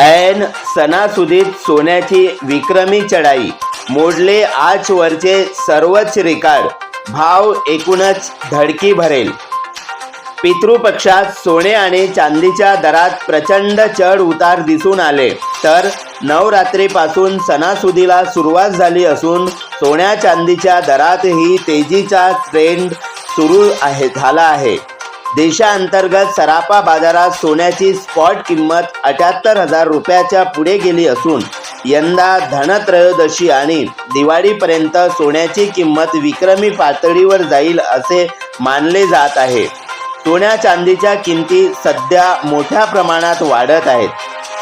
ऐन सणासुदीत सोन्याची विक्रमी चढाई. मोडले आजवरचे सर्वच रेकॉर्ड. भाव एकूणच धडकी भरेल. पितृपक्षात सोने आणि चांदीच्या दरात प्रचंड चढ उतार दिसून आले. तर नवरात्रीपासून सणासुदीला सुरुवात झाली असून सोन्या चांदीच्या दरातही तेजीचा ट्रेंड सुरू आहे झाला आहे. देशांतर्गत सराफा बाजारात सोन्याची स्पॉट किंमत अठ्याहत्तर हजार रुपयाच्या पुढे गेली असून यंदा धनत्रयोदशी आणि दिवाळीपर्यंत सोन्याची किंमत विक्रमी पातळीवर जाईल असे मानले जात आहे. सोन्या चांदीच्या किमती सध्या मोठ्या प्रमाणात वाढत आहेत.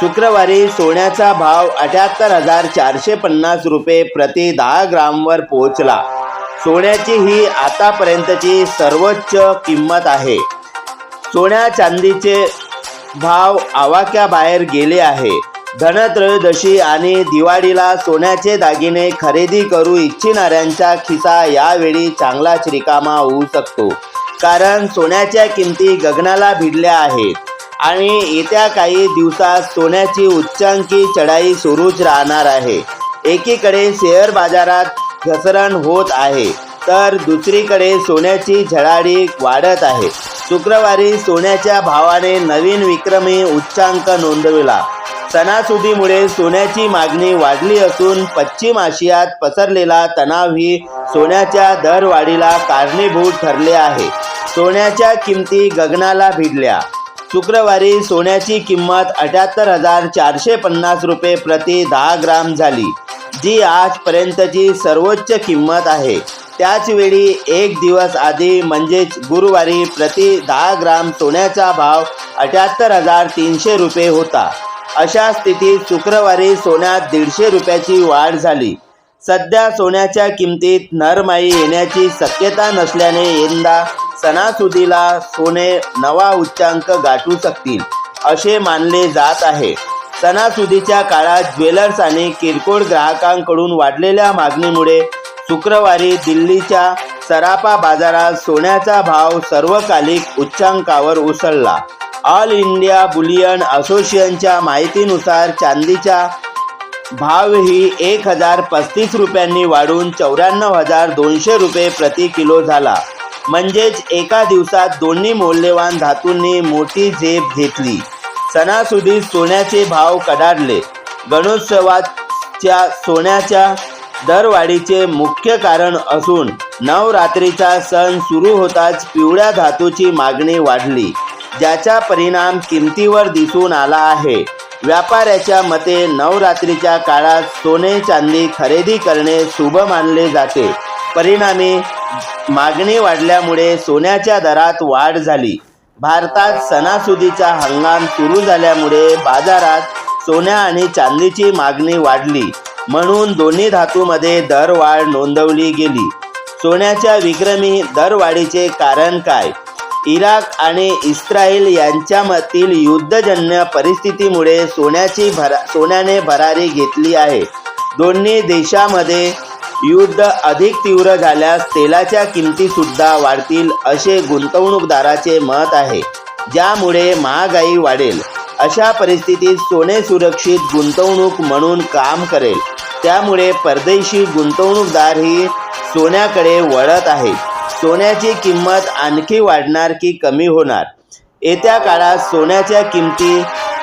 शुक्रवारी सोन्याचा भाव अठ्याहत्तर हजार चारशे पन्नास रुपये प्रति दहा ग्रामवर पोहोचला. सोन्याची ही आतापर्यंतची सर्वोच्च किंमत आहे. सोन्या चांदीचे भाव आवाक्याबाहेर गेले आहे. धनत्रयोदशी आणि दिवाळीला सोन्याचे दागिने खरेदी करू इच्छिणाऱ्यांचा खिसा यावेळी चांगलाच रिकामा होऊ शकतो. कारण सोन्याच्या किमती गगनाला भिडल्या आहेत. आणि येत्या काही दिवसात सोन्याची उच्चांकी चढाई सुरूच राहणार आहे. एकीकडे शेअर बाजारात घसरण होत आहे तर दुसरीकडे सोन्याची झळाळी वाढत आहे. शुक्रवारी सोन्याच्या भावाने नवीन विक्रमी उच्चांक नोंदविला. सणासुदीमुळे सोन्याची मागणी वाढली असून पश्चिम आशियात पसरलेला तणाव ही सोन्याच्या दरवाढीला कारणीभूत ठरले आहे. सोन्याच्या किमती गगनाला भिडल्या. शुक्रवारी सोन्याची किंमत अठ्याहत्तर हजार चारशे पन्नास रुपये प्रति दहा ग्राम झाली जी आजपर्यंतची सर्वोच्च किंमत आहे. त्याचवेळी एक दिवस आधी म्हणजेच गुरुवारी प्रति दहा ग्राम सोन्याचा भाव अठ्याहत्तर हजार तीनशे रुपये होता. अशा स्थितीत शुक्रवारी सोन्यात दीडशे रुपयाची वाढ झाली. सध्या सोन्याच्या किमतीत नरमाई येण्याची शक्यता नसल्याने यंदा सणासुदीला सोने नवा उच्चांक गाठू शकतील असे मानले जात आहे. सणासुदीच्या काळात ज्वेलर्स आणि किरकोळ ग्राहकांकडून वाढलेल्या मागणीमुळे शुक्रवारी दिल्लीच्या सराफा बाजारात सोन्याचा भाव सर्वकालिक उच्चांकावर उसळला. ऑल इंडिया बुलियन असोसिएशनच्या माहितीनुसार चांदीच्या भावही एक हजार पस्तीस रुपयांनी वाढून चौऱ्याण्णव हजार दोनशे रुपये प्रति किलो झाला. म्हणजेच एका दिवसात दोन्ही मौल्यवान धातूंनी मोठी झेप घेतली. सणासुदीत सोन्याचे भाव कडाडले. गणोत्सवाच्या सोन्याच्या दरवाढीचे मुख्य कारण असून नवरात्रीचा सण सुरू होताच पिवळ्या धातूची मागणी वाढली ज्याचा परिणाम किमतीवर दिसून आला आहे. व्यापाऱ्याच्या मते नवरात्रीच्या काळात सोने चांदी खरेदी करणे शुभ मानले जाते. परिणामी मागणी वाढल्यामुळे सोन्याच्या दरात वाढ झाली. भारतात सणासुदीचा हंगाम सुरू झाल्यामुळे बाजारात सोन्या आणि चांदीची मागणी वाढली. म्हणून दोन्ही धातूमध्ये दरवाढ नोंदवली गेली. सोन्याच्या विक्रमी दरवाढीचे कारण काय? इराक आणि इस्रायल यांच्यामधील युद्धजन्य परिस्थितीमुळे सोन्याची भरा सोन्याने भरारी घेतली आहे. दोन्ही देशामध्ये युद्ध अधिक तीव्र झाल्यास तेलाच्या किमतीसुद्धा वाढतील असे गुंतवणूकदाराचे मत आहे ज्यामुळे महागाई वाढेल. अशा परिस्थितीत सोने सुरक्षित गुंतवणूक म्हणून काम करेल. त्यामुळे परदेशी गुंतवणूकदारही सोन्याकडे वळत आहेत. सोन्याची किंमत आणखी वाढणार की कमी होणार? येत्या काळात सोन्याच्या किमती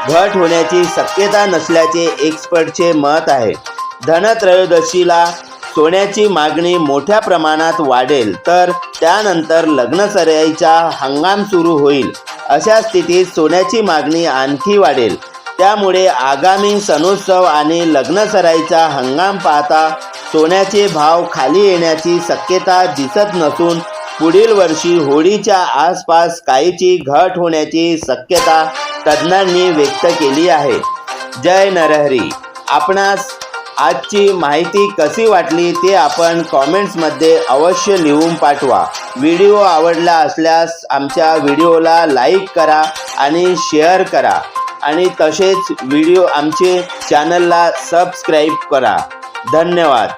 घट होण्याची शक्यता नसल्याचे एक्सपर्टचे मत आहे. धनत्रयोदशीला सोन्याची मागणी मोठ्या प्रमाणात वाढेल तर त्यानंतर लग्नसराईचा हंगाम सुरू होईल. अशा स्थितीत सोन्याची मागणी आणखी वाढेल. त्यामुळे आगामी सणोत्सव आणि लग्नसराईचा हंगाम पाहता सोन्याचे भाव खाली येण्याची शक्यता दिसत नसून पुढील वर्षी होळीच्या आसपास काहीची घट होण्याची शक्यता तज्ज्ञांनी व्यक्त केली आहे. जय नरहरी. आपणास आजची माहिती कशी वाटली ते आपण कॉमेंट्समध्ये अवश्य लिहून पाठवा. व्हिडिओ आवडला असल्यास आमच्या व्हिडिओला लाईक करा आणि शेअर करा. आणि तसेच व्हिडिओ आमचे चॅनलला सबस्क्राईब करा. धन्यवाद.